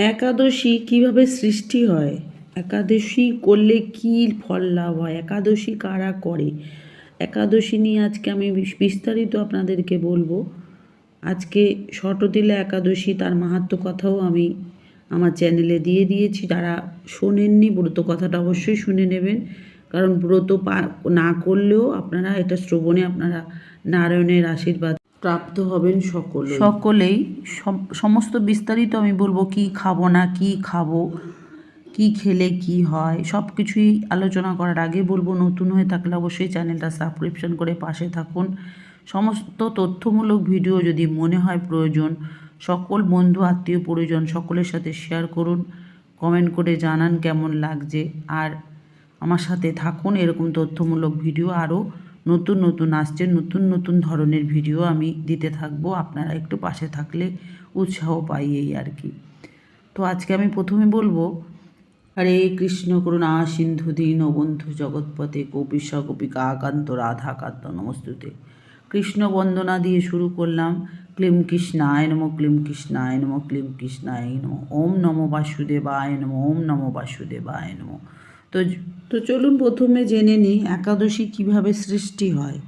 একাদশী কীভাবে সৃষ্টি হয়? একাদশী করলে কী ফল লাভ হয়? একাদশী কারা করে? একাদশী নিয়ে আজকে আমি বিস- বিস্তারিত আপনাদেরকে বলব। আজকে শটদিলা একাদশী, তার মাহাত্ম কথাও আমি আমার চ্যানেলে দিয়ে দিয়েছি। যারা শোনেননি, ব্রত কথাটা অবশ্যই শুনে নেবেন। কারণ ব্রত পা না করলেও আপনারা, এটা শ্রবণে আপনারা নারায়ণের আশীর্বাদ প্রাপ্ত হবেন সকলে সকলেই। সম- সমস্ত বিস্তারিত আমি বলব, কি খাব না কি খাব, কি খেলে কি হয় সব কিছুই আলোচনা করার আগে বলব, নতুন হয়ে থাকলে অবশ্যই চ্যানেলটা সাবস্ক্রিপশন করে পাশে থাকুন। সমস্ত তথ্যমূলক ভিডিও যদি মনে হয় প্রয়োজন, সকল বন্ধু, আত্মীয়, পরিজন সকলের সাথে শেয়ার করুন, কমেন্ট করে জানান কেমন লাগছে। আর আমার সাথে থাকুন, এরকম তথ্যমূলক ভিডিও আরও নতুন নতুন আসছে, নতুন নতুন ধরনের ভিডিও আমি দিতে থাকব। আপনারা একটু পাশে থাকলে উৎসাহ পাই এই আর কি। তো আজকে আমি প্রথমে বলব, হরে কৃষ্ণ করুণা, সিন্ধু দীন, বন্ধু জগৎপথে গোপীশ গোপিকা আকান্ত রাধাকান্ত, নমস্তুতে। কৃষ্ণ বন্দনা দিয়ে শুরু করলাম। ক্লিম কৃষ্ণায় নম, ক্লিম কৃষ্ণায় নম, ক্লিম কৃষ্ণায় নম। ওম নম বাসুদেবায় নম, ওম নম বাসুদেবায় নম। তো তো চলুন প্রথমে জেনে নিই একাদশী কীভাবে সৃষ্টি হয়।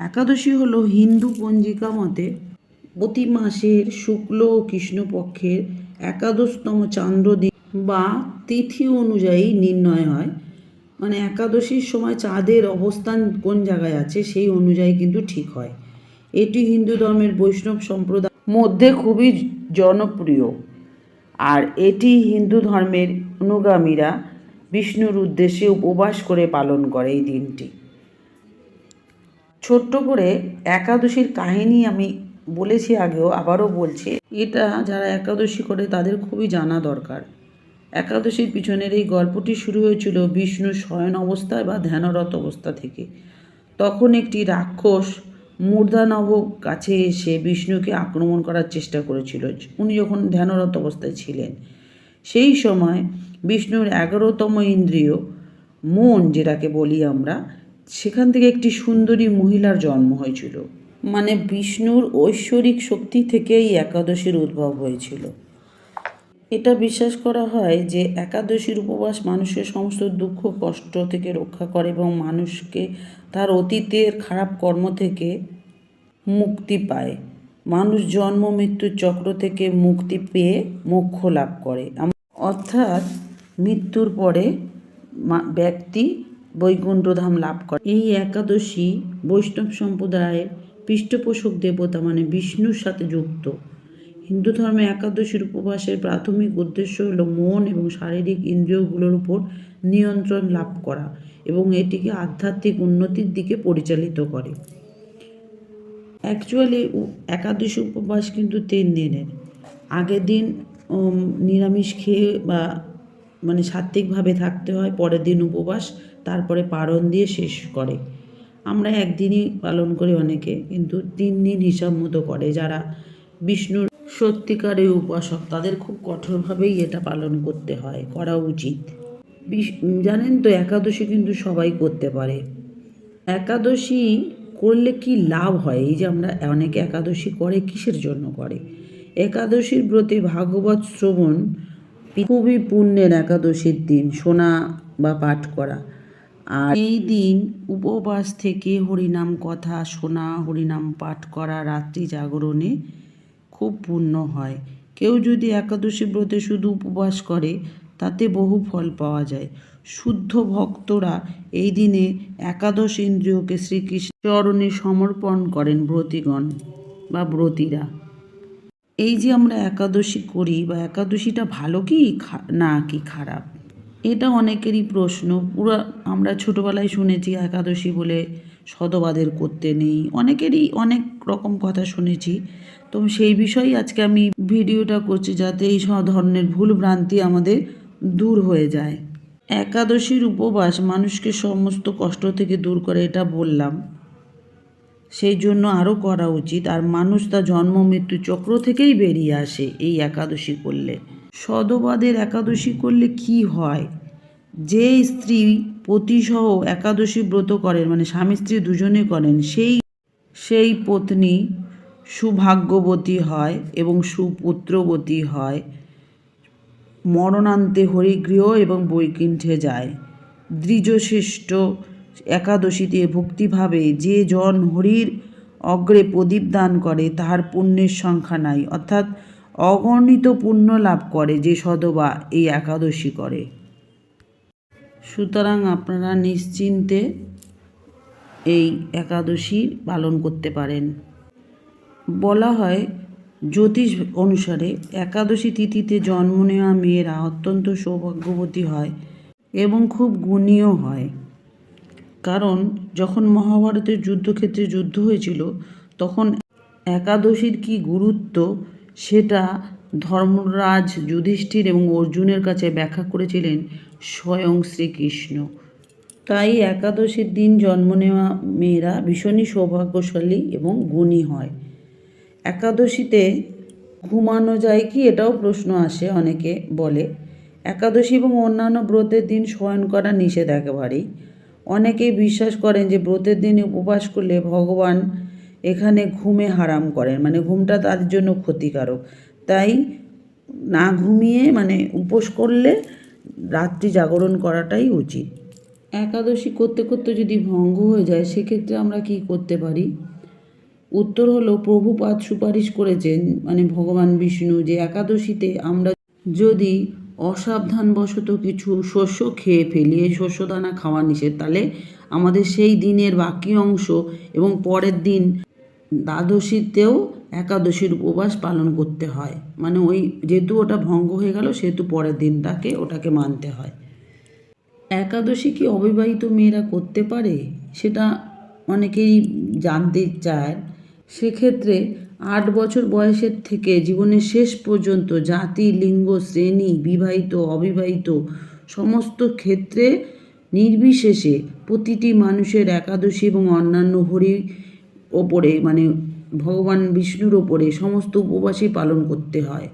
একাদশী হলো হিন্দু পঞ্জিকা মতে প্রতি মাসের শুক্ল ও কৃষ্ণপক্ষের একাদশতম চান্দ্র দিন বা তিথি অনুযায়ী নির্ণয় হয়। মানে একাদশীর সময় চাঁদের অবস্থান কোন জায়গায় আছে সেই অনুযায়ী কিন্তু ঠিক হয়। এটি হিন্দু ধর্মের বৈষ্ণব সম্প্রদায় মধ্যে খুবই জনপ্রিয়। আর এটি হিন্দু ধর্মের অনুগামীরা বিষ্ণুর উদ্দেশ্যে উপবাস করে পালন করে এই দিনটি। ছোট্ট করে একাদশীর কাহিনী আমি বলেছি আগেও, আবারও বলছি। এটা যারা একাদশী করে তাদের খুবই জানা দরকার। একাদশীর পিছনের এই গল্পটি শুরু হয়েছিল বিষ্ণু শয়ন অবস্থায় বা ধ্যানরত অবস্থা থেকে। তখন একটি রাক্ষস মূর্ধানব কাছে এসে বিষ্ণুকে আক্রমণ করার চেষ্টা করেছিল। উনি যখন ধ্যানরত অবস্থায় ছিলেন সেই সময় বিষ্ণুর এগারোতম ইন্দ্রিয়, মন যেটাকে বলি আমরা, সেখান থেকে একটি সুন্দরী মহিলার জন্ম হয়েছিল। মানে বিষ্ণুর ঐশ্বরিক শক্তি থেকেই একাদশীর উদ্ভব হয়েছিল। এটা বিশ্বাস করা হয় যে একাদশীর উপবাস মানুষের সমস্ত দুঃখ, কষ্ট থেকে রক্ষা করে এবং মানুষকে তার অতীতের খারাপ কর্ম থেকে মুক্তি পায়। মানুষ জন্ম, মৃত্যুর চক্র থেকে মুক্তি পেয়ে মোক্ষ লাভ করে। অর্থাৎ মৃত্যুর পরে ব্যক্তি বৈকুণ্ঠধাম লাভ করে। এই একাদশী বৈষ্ণব সম্প্রদায়ের পৃষ্ঠপোষক দেবতা মানে বিষ্ণুর সাথে যুক্ত। হিন্দু ধর্মে একাদশীর উপবাসের প্রাথমিক উদ্দেশ্য হলো মন এবং শারীরিক ইন্দ্রিয়গুলোর উপর নিয়ন্ত্রণ লাভ করা এবং এটিকে আধ্যাত্মিক উন্নতির দিকে পরিচালিত করে। অ্যাকচুয়ালি একাদশী উপবাস কিন্তু তিন দিনের। আগের দিন নিরামিষ খেয়ে বা মানে সাত্ত্বিকভাবে থাকতে হয়, পরের দিন উপবাস, তারপরে পারণ দিয়ে শেষ করে। আমরা একদিনই পালন করি অনেকে, কিন্তু তিন দিন হিসাব মতো করে যারা বিষ্ণুর সত্যিকারের উপাসক, তাদের খুব কঠোরভাবেই এটা পালন করতে হয়, করা উচিত। জানেন তো, একাদশী কিন্তু সবাই করতে পারে। একাদশী করলে কি লাভ হয়? এই যে আমরা অনেকে একাদশী করে, কিসের জন্য করে? একাদশীর ব্রতে ভাগবত শ্রবণ খুবই পুণ্যের একাদশীর দিন, শোনা বা পাঠ করা। আর এই দিন উপবাস থেকে হরিনাম কথা শোনা, হরিনাম পাঠ করা, রাত্রি জাগরণে খুব পুণ্য হয়। কেউ যদি একাদশী ব্রতে শুধু উপবাস করে, তাতে বহু ফল পাওয়া যায়। শুদ্ধ ভক্তরা এই দিনে একাদশ ইন্দ্রিয়কে শ্রীকৃষ্ণ চরণে সমর্পণ করেন ব্রতীগণ বা ব্রতীরা। এই যে আমরা একাদশী করি বা একাদশীটা ভালো কি না কি খারাপ? এটা অনেকেরই প্রশ্ন। পুরো, আমরা ছোটোবেলায় শুনেছি একাদশী বলে সদবাদের করতে নেই। অনেকেরই অনেক রকম কথা শুনেছি। তো সেই বিষয়েই আজকে আমি ভিডিওটা করছি যাতে এই সব ধরনের ভুল ভ্রান্তি আমাদের দূর হয়ে যায়। একাদশীর উপবাস মানুষকে সমস্ত কষ্ট থেকে দূর করে, এটা বললাম। সেই জন্য আরও করা উচিত। আর মানুষ তার জন্ম, মৃত্যু চক্র থেকেই বেরিয়ে আসে, এই একাদশী করলে। সদবাদের একাদশী করলে কি হয়? যে স্ত্রী পতিসহ একাদশী ব্রত করেন মানে স্বামী স্ত্রী দুজনে করেন, সেই সেই পত্নী সুভাগ্যবতী হয় এবং সুপুত্রবতী হয়। মরণান্তে হরিগৃহ এবং বৈকুণ্ঠে যায়। দ্বিজশ্রেষ্ঠ একাদশীতে ভক্তিভাবে যে জন হরির অগ্রে প্রদীপ দান করে, তাহার পুণ্যের সংখ্যা নাই। অর্থাৎ অগণিত পুণ্য লাভ করে যে সদবা এই একাদশী করে। সুতরাং আপনারা নিশ্চিন্তে এই একাদশী পালন করতে পারেন। বলা হয়, জ্যোতিষ অনুসারে একাদশী তিথিতে জন্ম নেওয়া মেয়েরা অত্যন্ত সৌভাগ্যবতী হয় এবং খুব গুণীয় হয়। কারণ যখন মহাভারতের যুদ্ধক্ষেত্রে যুদ্ধ হয়েছিল, তখন একাদশীর কি গুরুত্ব সেটা ধর্মরাজ যুধিষ্ঠির এবং অর্জুনের কাছে ব্যাখ্যা করেছিলেন স্বয়ং শ্রীকৃষ্ণ। তাই একাদশীর দিন জন্ম নেওয়া মেয়েরা ভীষণই সৌভাগ্যশালী এবং গুণী হয়। একাদশীতে ঘুমানো যায় কি এটাও প্রশ্ন আসে, অনেকে বলে। একাদশী এবং অন্যান্য ব্রতের দিন শয়ন করা নিষেধ একেবারেই অনেকেই বিশ্বাস করেন যে ব্রতের দিনে উপবাস করলে ভগবান এখানে ঘুমে হারাম করেন। মানে ঘুমটা তার জন্য ক্ষতিকারক। তাই না ঘুমিয়ে মানে উপোস করলে রাত্রি জাগরণ করাটাই উচিত। একাদশী করতে করতে যদি ভঙ্গ হয়ে যায়, সেক্ষেত্রে আমরা কি করতে পারি? উত্তর হলো, প্রভুপাদ সুপারিশ করেছেন মানে ভগবান বিষ্ণু, যে একাদশীতে আমরা যদি অসাবধানবশত কিছু শস্য খেয়ে ফেলি এই শস্যদানা খাওয়া নিষেধ। তাহলে আমাদের সেই দিনের বাকি অংশ এবং পরের দিন দ্বাদশীতেও একাদশীর উপবাস পালন করতে হয়। মানে ওই যেহেতু ওটা ভঙ্গ হয়ে গেল, সেহেতু পরের দিনটাকে ওটাকে মানতে হয়। একাদশী কি অবিবাহিত মেয়েরা করতে পারে? সেটা অনেকেই জানতে চায়। সেক্ষেত্রে আট বছর বয়সের থেকে জীবনের শেষ পর্যন্ত জাতি, লিঙ্গ, শ্রেণি, বিবাহিত, অবিবাহিত সমস্ত ক্ষেত্রে নির্বিশেষে প্রতিটি মানুষের একাদশী এবং অন্যান্য হরি ওপরে মানে ভগবান বিষ্ণুর ওপরে সমস্ত উপবাসই পালন করতে হয়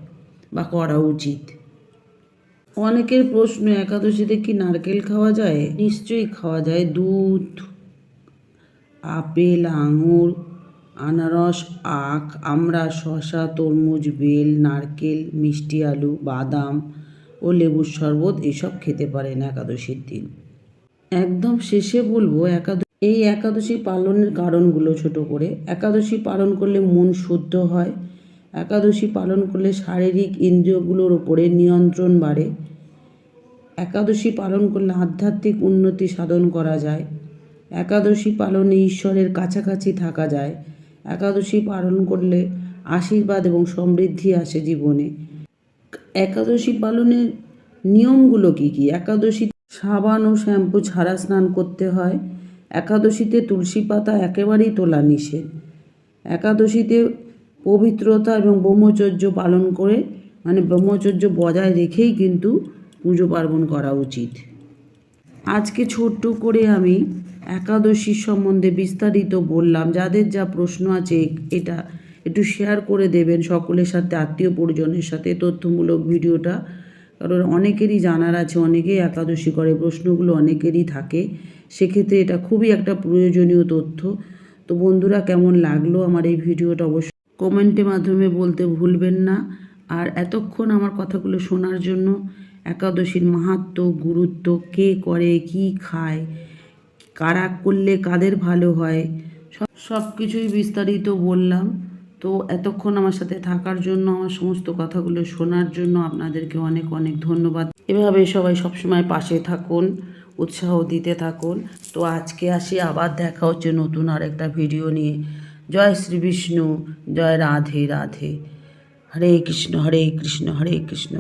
বা করা উচিত। অনেকের প্রশ্ন, একাদশীতে কি নারকেল খাওয়া যায়? নিশ্চয়ই খাওয়া যায়। দুধ, আপেল, আঙুর আনারস, আখ আমরা শশা তরমুজ, বেল, নারকেল, মিষ্টি আলু, বাদাম ও লেবুর শরবত এসব খেতে পারেন একাদশীর দিন। একদম শেষে বলব একাদশী, এই একাদশী পালনের কারণগুলো ছোট করে। একাদশী পালন করলে মন শুদ্ধ হয়, একাদশী পালন করলে শারীরিক ইন্দ্রিয়গুলোর ওপরে নিয়ন্ত্রণ বাড়ে। একাদশী পালন করলে আধ্যাত্মিক উন্নতি সাধন করা যায়। একাদশী পালনে ঈশ্বরের কাছাকাছি থাকা যায়। একাদশী পালন করলে আশীর্বাদ এবং সমৃদ্ধি আসে জীবনে। একাদশী পালনের নিয়মগুলো কী কী? একাদশী সাবান ও শ্যাম্পু ছাড়া স্নান করতে হয়। একাদশীতে তুলসী পাতা একেবারেই তোলা নিষেধ। একাদশীতে পবিত্রতা এবং ব্রহ্মচর্য পালন করে মানে ব্রহ্মচর্য বজায় রেখেই কিন্তু পুজো পার্বণ করা উচিত। আজকে ছোট্ট করে আমি একাদশীর সম্বন্ধে বিস্তারিত বললাম। যাদের যা প্রশ্ন আছে এটা একটু শেয়ার করে দেবেন সকলের সাথে, আত্মীয় পরিজনের সাথে। তথ্যমূলক ভিডিওটা কারণ অনেকেরই জানার আছে, অনেকেই একাদশী করে, প্রশ্নগুলো অনেকেরই থাকে। সেক্ষেত্রে এটা খুবই একটা প্রয়োজনীয় তথ্য। তো বন্ধুরা, কেমন লাগল আমার এই ভিডিওটা অবশ্যই কমেন্টের মাধ্যমে বলতে ভুলবেন না। আর এতক্ষণ আমার কথাগুলো শোনার জন্য একাদশীর মাহাত্ম, গুরুত্ব, কে করে, কি খায় কারা করলে কাদের ভালো হয়? সব সব কিছুই বিস্তারিত বললাম। তো এতক্ষণ আমার সাথে থাকার জন্য, আমার সমস্ত কথাগুলো শোনার জন্য আপনাদেরকে অনেক অনেক ধন্যবাদ। এভাবে সবাই সবসময় পাশে থাকুন, উৎসাহ দিতে থাকুন। তো আজকে আসি, আবার দেখা হচ্ছে নতুন আর একটা ভিডিও নিয়ে। জয় শ্রী বিষ্ণু, জয় রাধে রাধে। হরে কৃষ্ণ হরে কৃষ্ণ হরে কৃষ্ণ।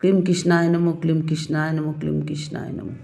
ক্লিম কৃষ্ণায় নমো ক্লিম কৃষ্ণায় নমো ক্লিম কৃষ্ণায় নমো।